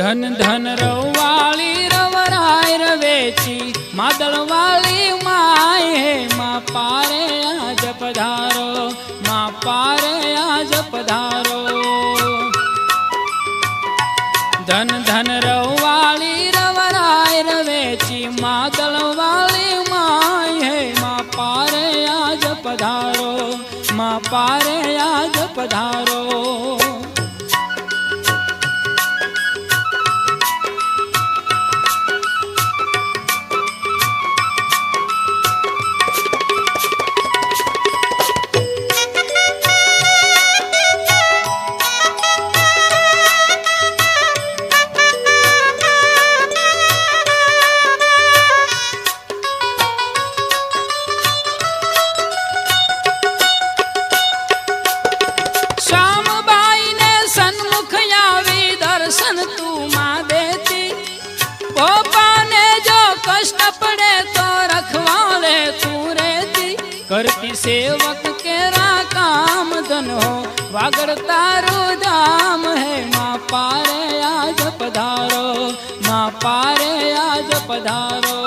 ધન ધન રવાળી રવરાય રવેચી માદળવાળી માય હે, માં પારે આજ પધારો, માં પારે આજ પધારો. ધન ધન રવાળી રવરાય રવેચી માદળવાળી માય હે, માં પારે આજ પધારો, માં પારે આજ પધારો. ધનો વાગડ તારું ધામ હે માં પારે આજ પધારો માં પારે આજ પધારો.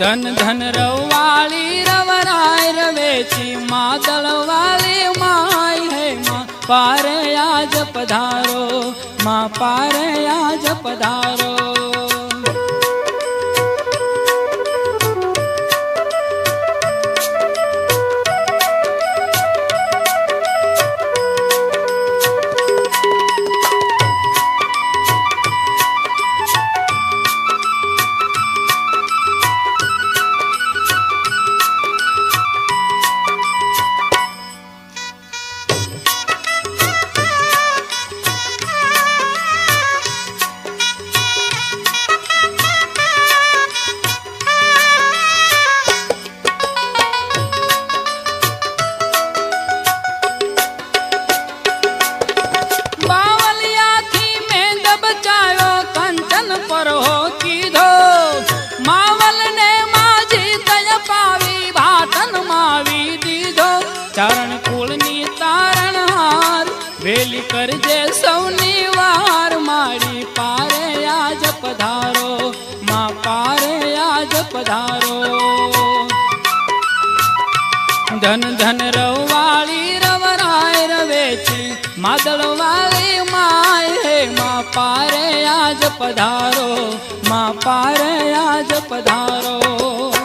ધન ધન રવાળી રવરાય રવેચી માદળવાળી માય હે, માં પારે આજ પધારો, માં પારે આજ પધારો. કરજે સૌની વાર. મારી પારે આજ પધારો, માં પારે આજ પધારો. ધન ધન રવાળી રવરાય રવેચી, માદળવાળી માય હે. માં પારે આજ પધારો, માં પારે આજ પધારો.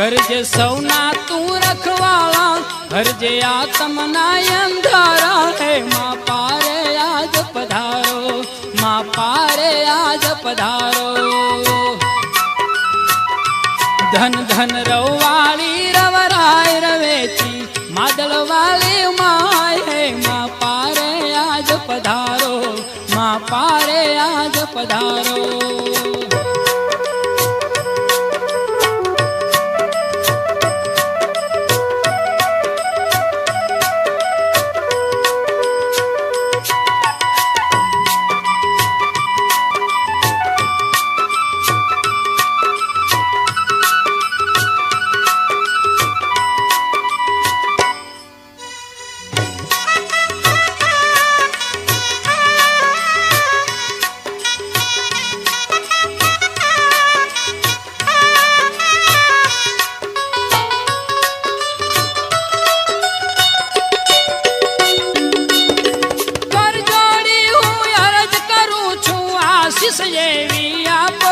કરજે સૌના તું રખવાળા કરજે આત્મના અંધારા. હે માં પારે આજ પધારો, માં પારે આજ પધારો. ધન ધન રવાળી રવરાય રવેચી માદળવાળી માય. હે માં પારે આજ પધારો, માં પારે આજ પધારો. બક્ષિસ એવી આપો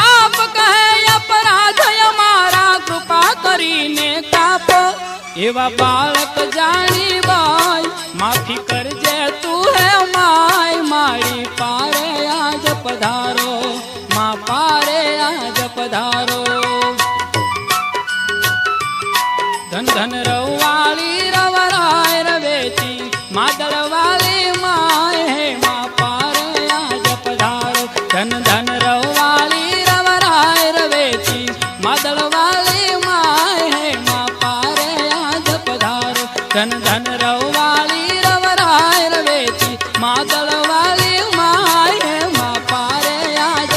આપ કહે અપરાધ અમારા કૃપા કરીને કાપો એવા બાળક જાણી બાય માફી કરજે તું હે માય મારી પારે આજ પધારો મા પારે આજ પધારો ધન ધન રવાળી રવરાય રવેચી માદળવા રવાળી માય હે મા પારે આજ પધારો ધન ધન રવાળી રવરાય રવેચી મા દળવાળી માય હે મા પારે આજ